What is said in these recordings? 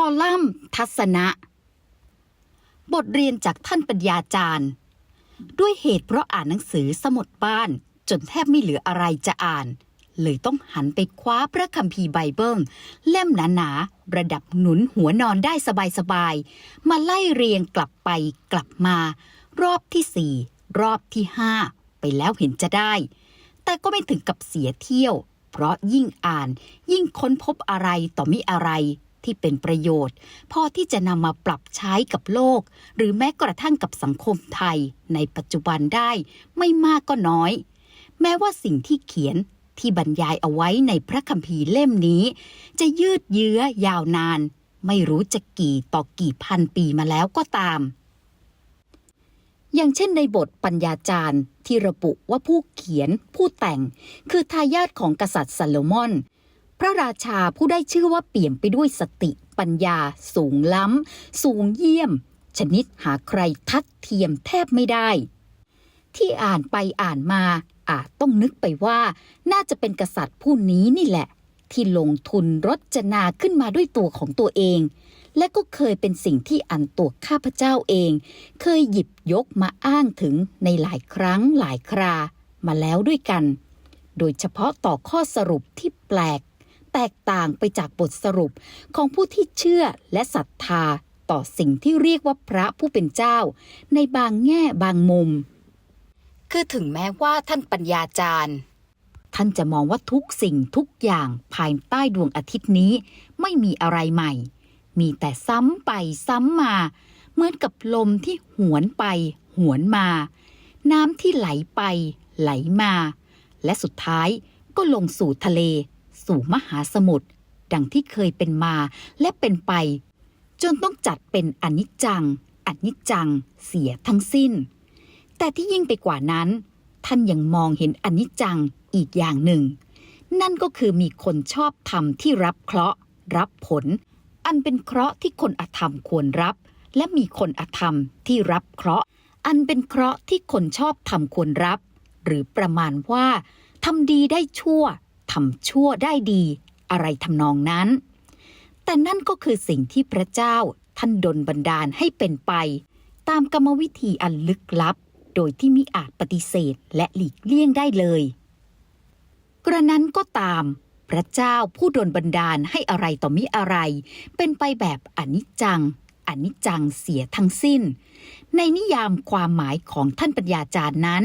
คอลัมน์ทัศนะ บทเรียนจากท่านปัญญาจารย์ ด้วยเหตุเพราะอ่านหนังสือสมุดบ้าน จนแทบไม่เหลืออะไรจะอ่าน เลยต้องหันไปคว้าพระคัมภีร์ไบเบิลเล่มหนาๆระดับหนุนหัวนอนได้สบายๆ มาไล่เรียงกลับไปกลับมา รอบที่สี่รอบที่ห้าไปแล้วเห็นจะได้ แต่ก็ไม่ถึงกับเสียเที่ยว เพราะยิ่งอ่านยิ่งค้นพบอะไรต่อมิอะไร ที่เป็นประโยชน์ พอที่จะนำมาปรับใช้กับโลก หรือแม้กระทั่งกับสังคมไทย ในปัจจุบันได้ไม่มากก็น้อย แม้ว่าสิ่งที่เขียนที่บรรยายเอาไว้ในพระคัมภีร์เล่มนี้ จะยืดเยื้อยาวนาน ไม่รู้จะกี่ต่อกี่พันปีมาแล้วก็ตาม อย่างเช่นในบทปัญญาจารย์ที่ระบุว่าผู้เขียนผู้แต่ง คือทายาทของกษัตริย์ซาโลมอน พระราชาผู้ได้ชื่อว่าเปี่ยมไปด้วยสติปัญญา สูงล้ำ สูงเยี่ยม ชนิดหาใครทัดเทียมแทบไม่ได้ ที่อ่านไปอ่านมาอาจต้องนึกไปว่า น่าจะเป็นกษัตริย์ผู้นี้นี่แหละ ที่ลงทุนรจนาขึ้นมาด้วยตัวของตัวเอง และก็เคยเป็นสิ่งที่อันตัวข้าพเจ้าเอง เคยหยิบยกมาอ้างถึงในหลายครั้งหลายครามาแล้วด้วยกัน โดยเฉพาะต่อข้อสรุปที่แปลก แตกต่างไปจากบทสรุปของผู้ที่เชื่อและศรัทธาต่อสิ่งที่เรียกว่าพระผู้เป็นเจ้า ในบางแง่บางมุม คือถึงแม้ว่าท่านปัญญาจารย์ ท่านจะมองว่าทุกสิ่งทุกอย่างภายใต้ดวงอาทิตย์นี้ ไม่มีอะไรใหม่ มีแต่ซ้ำไปซ้ำมา เหมือนกับลมที่หวนไป หวนมา น้ำที่ไหลไป ไหลมา และสุดท้ายก็ลงสู่ทะเล สู่มหาสมุทรดังที่เคยเป็นมาและเป็นไป จนต้องจัดเป็นอนิจจังอนิจจังเสียทั้งสิ้น แต่ที่ยิ่งไปกว่านั้น ท่านยังมองเห็นอนิจจังอีกอย่างหนึ่ง นั่นก็คือมีคนชอบธรรมที่รับเคราะห์รับผล อันเป็นเคราะห์ที่คนอธรรมควรรับ และมีคนอธรรมที่รับเคราะห์ อันเป็นเคราะห์ที่คนชอบธรรมควรรับ หรือประมาณว่าทำดีได้ชั่ว ทำชั่วได้ดีอะไรทำนองนั้น แต่นั่นก็คือสิ่งที่พระเจ้าท่านดลบันดาลให้เป็นไป ตามกรรมวิธีอันลึกลับ โดยที่มิอาจปฏิเสธและหลีกเลี่ยงได้เลย กระนั้นก็ตาม พระเจ้าผู้ดลบันดาลให้อะไรต่อมิอะไร เป็นไปแบบอนิจจังอนิจจังเสียทั้งสิ้น ในนิยามความหมายของท่านปัญญาจารย์นั้น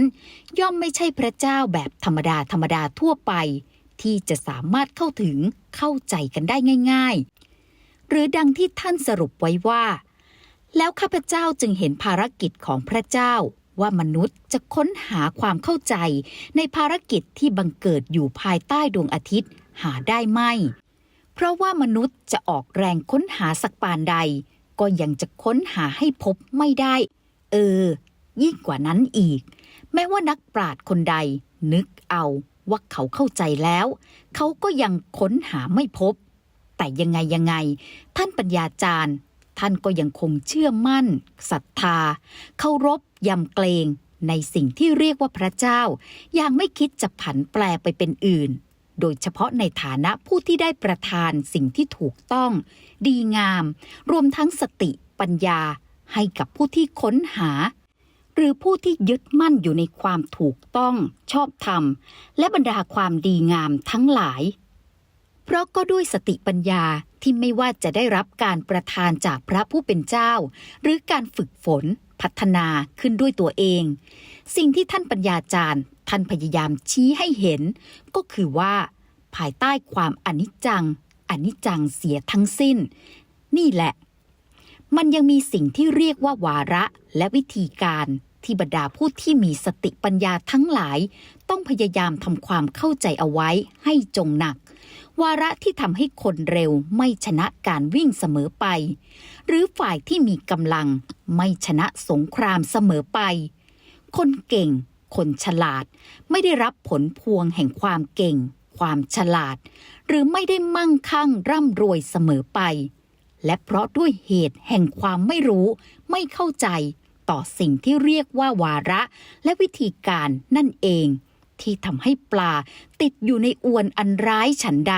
ย่อมไม่ใช่พระเจ้าแบบธรรมดาธรรมดาทั่วไป ที่จะสามารถเข้าถึงเข้าใจกันได้ง่าย ๆ หรือดังที่ท่านสรุปไว้ว่า แล้วข้าพเจ้าจึงเห็นภารกิจของพระเจ้า ว่ามนุษย์จะค้นหาความเข้าใจ ในภารกิจที่บังเกิดอยู่ภายใต้ดวงอาทิตย์หาได้ไม่ เพราะว่ามนุษย์จะออกแรงค้นหาสักปานใด ก็ยังจะค้นหาให้พบไม่ได้ เออ ยิ่งกว่านั้นอีก แม้ว่านักปราชญ์คนใดนึกเอา ว่าเขาเข้าใจแล้ว เขาก็ยังค้นหาไม่พบ แต่ยังไงยังไง ท่านปัญญาจารย์ ท่านก็ยังคงเชื่อมั่นศรัทธา เคารพยำเกรงในสิ่งที่เรียกว่าพระเจ้า อย่างไม่คิดจะผันแปลไปเป็นอื่น โดยเฉพาะในฐานะผู้ที่ได้ประทานสิ่งที่ถูกต้อง ดีงาม รวมทั้งสติปัญญาให้กับผู้ที่ค้นหา รือผู้ที่ยึดมั่นอยู่ในความถูกต้อง ชอบธรรม และบรรดาความดีงามทั้งหลาย เพราะก็ด้วยสติปัญญาที่ไม่ว่าจะได้รับการประทานจากพระผู้เป็นเจ้า หรือการฝึกฝน พัฒนาขึ้นด้วยตัวเอง สิ่งที่ท่านปัญญาจารย์ ท่านพยายามชี้ให้เห็น ก็คือว่า ภายใต้ความอนิจจังอนิจจังเสียทั้งสิ้น นี่แหละ มันยังมีสิ่งที่เรียกว่าวาระและวิธีการ ที่บรรดาผู้ที่มีสติปัญญาทั้งหลาย ต้องพยายามทำความเข้าใจเอาไว้ให้จงหนัก วาระที่ทำให้คนเร็วไม่ชนะการวิ่งเสมอไป หรือฝ่ายที่มีกำลังไม่ชนะสงครามเสมอไป คนเก่ง คนฉลาด ไม่ได้รับผลพวงแห่งความเก่ง ความฉลาด หรือไม่ได้มั่งคั่งร่ำรวยเสมอไป และเพราะด้วยเหตุแห่งความไม่รู้ ไม่เข้าใจ ต่อสิ่งที่เรียกว่าวาระ และวิธีการนั่นเอง ที่ทำให้ปลาติดอยู่ในอวนอันร้ายฉันใด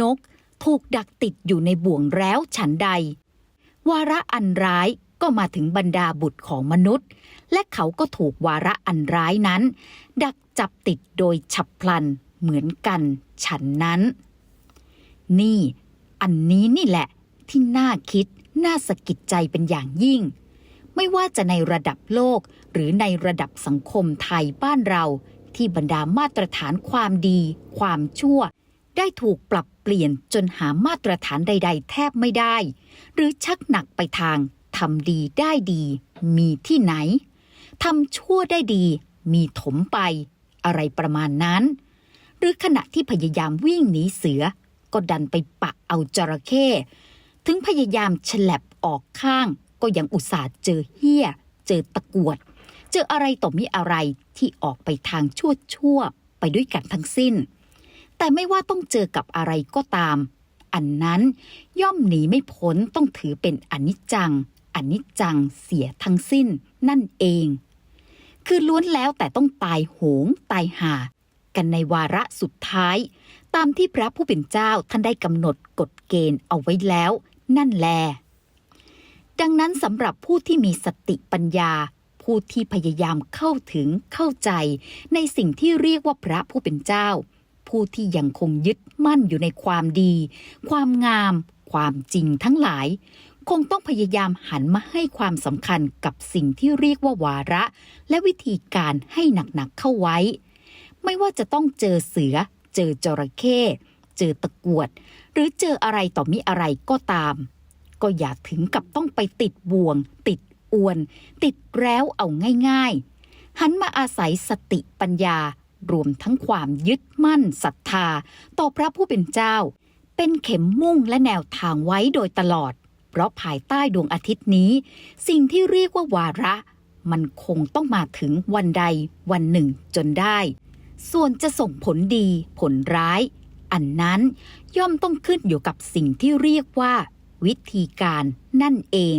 นกถูกดักติดอยู่ในบ่วงแล้วฉันใด วาระอันร้ายก็มาถึงบรรดาบุตรของมนุษย์ และเขาก็ถูกวาระอันร้ายนั้น ดักจับติดโดยฉับพลันเหมือนกันฉันนั้น นี่ อันนี้นี่แหละที่น่าคิดน่าสะกิดใจเป็นอย่างยิ่ง ไม่ว่าจะในระดับโลก หรือในระดับสังคมไทยบ้านเรา ที่บรรดามาตรฐานความดี ความชั่ว ได้ถูกปรับเปลี่ยนจนหามาตรฐานใด ๆ แทบไม่ได้ หรือชักหนักไปทางทำดีได้ดี มีที่ไหนทำชั่วได้ดี มีถมไป อะไรประมาณนั้น หรือขณะที่พยายามวิ่งหนีเสือ ก็ดันไปปะเอาจระเข้ถึงพยายามฉลับออกข้าง ก็ยังอุตส่าห์เจอเหี้ย เจอตะกวด เจออะไรต่อมีอะไรที่ออกไปทางชั่วชั่วๆไปด้วยกันทั้งสิ้น แต่ไม่ว่าต้องเจอกับอะไรก็ตาม อันนั้นย่อมหนีไม่พ้นต้องถือเป็นอนิจจังอนิจจังเสียทั้งสิ้นนั่นเอง คือล้วนแล้วแต่ต้องตายโหงตายหากันในวาระสุดท้าย ตามที่พระผู้เป็นเจ้าท่านได้กำหนดกฎเกณฑ์เอาไว้แล้ว นั่นแล ดังนั้นสำหรับผู้ที่มีสติปัญญา ผู้ที่พยายามเข้าถึงเข้าใจ ในสิ่งที่เรียกว่าพระผู้เป็นเจ้า ผู้ที่ยังคงยึดมั่นอยู่ในความดี ความงาม ความจริงทั้งหลาย คงต้องพยายามหันมาให้ความสำคัญกับสิ่งที่เรียกว่าวาระ และวิธีการให้หนักๆเข้าไว้ ไม่ว่าจะต้องเจอเสือ เจอจระเข้เจอตะกวด หรือเจออะไรต่อมิอะไรก็ตาม ก็อย่าถึงกับต้องไปติดบ่วง ติดอวน ติดแล้วเอาง่าย ๆ หันมาอาศัยสติปัญญารวมทั้งความยึดมั่นศรัทธา ต่อพระผู้เป็นเจ้า เป็นเข็มมุ่งและแนวทางไว้โดยตลอด เพราะภายใต้ดวงอาทิตย์นี้ สิ่งที่เรียกว่าวาระ มันคงต้องมาถึงวันใดวันหนึ่งจนได้ ส่วนจะส่งผลดีผลร้าย อันนั้นย่อมต้องขึ้นอยู่กับสิ่งที่เรียกว่า วิธีการนั่นเอง